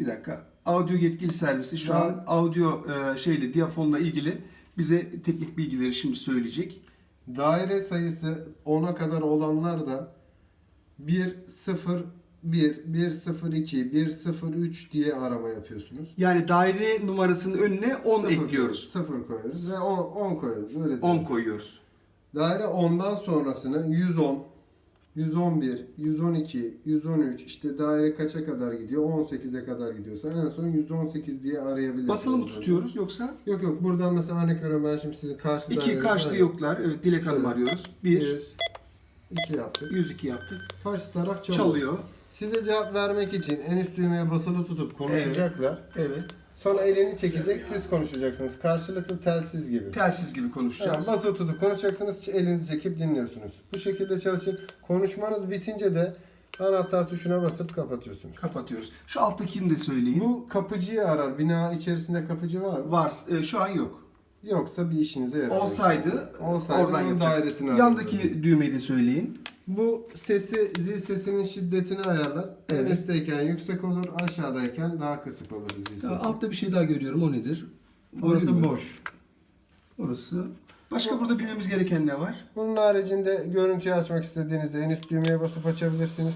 Bir dakika. Audio yetkili servisi şu Ben- an audio e, şeyle diyafonla ilgili bize teknik bilgileri şimdi söyleyecek. Daire sayısı 10'a kadar olanlar da 1, 0, 1, 1, 0, 2, 1, 0, 3 diye arama yapıyorsunuz. Yani daire numarasının önüne 10 Sıfır ekliyoruz. 0 koyuyoruz ve 10, 10 koyuyoruz. Öyle 10 diyelim. koyuyoruz. Daire 10'dan sonrasını 110, 111, 112, 113 işte daire kaça kadar gidiyor? 18'e kadar gidiyorsa en son 118 diye arayabilirsiniz. Basılı mı tutuyoruz yoksa? Yok yok buradan mesela örnek veriyorum ben şimdi sizin karşı İki daireniz karşıda var. yoklar. Evet Dilek Hanım Şöyle. arıyoruz. 1, 100, 2 yaptık. 102 yaptık. Karşı taraf çalıyor. Çalıyor. Size cevap vermek için en üst düğmeye basılı tutup konuşacaklar. Evet. Sonra elini çekecek siz konuşacaksınız. Karşılıklı telsiz gibi. Telsiz gibi Yani konuşacağız. basılı tutup konuşacaksınız elinizi çekip dinliyorsunuz. Bu şekilde çalışır. Konuşmanız bitince de anahtar tuşuna basıp kapatıyorsunuz. Kapatıyoruz. Şu alttakini de söyleyin. Bu kapıcıyı arar. Bina içerisinde kapıcı var mı? Var. e, şu an yok. Yoksa bir işinize yarar. Olsaydı, Olsaydı oradan yapacak. dairesini Yandaki düğmeyi de söyleyin. Bu sesi, zil sesinin şiddetini ayarlar. En Evet. üstteyken yüksek olur, aşağıdayken daha kısık olur zil sesi. Ya, altta bir şey daha görüyorum. O nedir? Burası Volüm mü? boş. Orası. Başka burada bilmemiz gereken ne var? Bunun haricinde görüntüyü açmak istediğinizde en üst düğmeye basıp açabilirsiniz.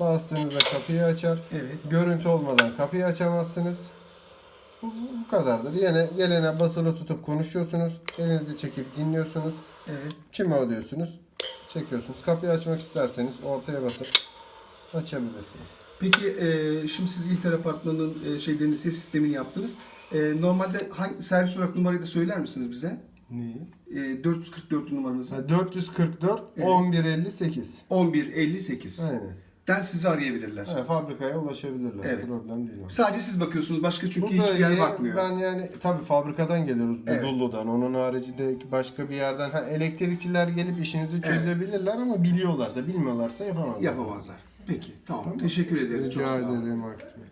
Bastığınızda kapıyı açar. Evet. Görüntü olmadan kapıyı açamazsınız. Bu, kadardır. Yine gelene basılı tutup konuşuyorsunuz. Elinizi çekip dinliyorsunuz. Evet. Kim o diyorsunuz. Çekiyorsunuz. Kapıyı açmak isterseniz ortaya basıp açabilirsiniz. Peki e, şimdi siz İlter Apartmanı'nın e, şeylerini, ses sistemini yaptınız. E, normalde hangi servis olarak numarayı da söyler misiniz bize? Neyi? E, 444 numaranızı. 444 Evet. 1158. 1158. Aynen. Den sizi arayabilirler. Evet, fabrikaya ulaşabilirler. Evet. Problem değil. o. Sadece siz bakıyorsunuz. Başka çünkü hiçbir yer bölgeye bakmıyor. Ben yani tabii fabrikadan geliyoruz Evet. Dudullu'dan. Onun haricinde başka bir yerden ha, elektrikçiler gelip işinizi çözebilirler ama biliyorlarsa, bilmiyorlarsa yapamazlar. Yapamazlar. Peki tamam. Tamam. Teşekkür ederiz. Çok Rica sağ olun. ederim Akif Bey.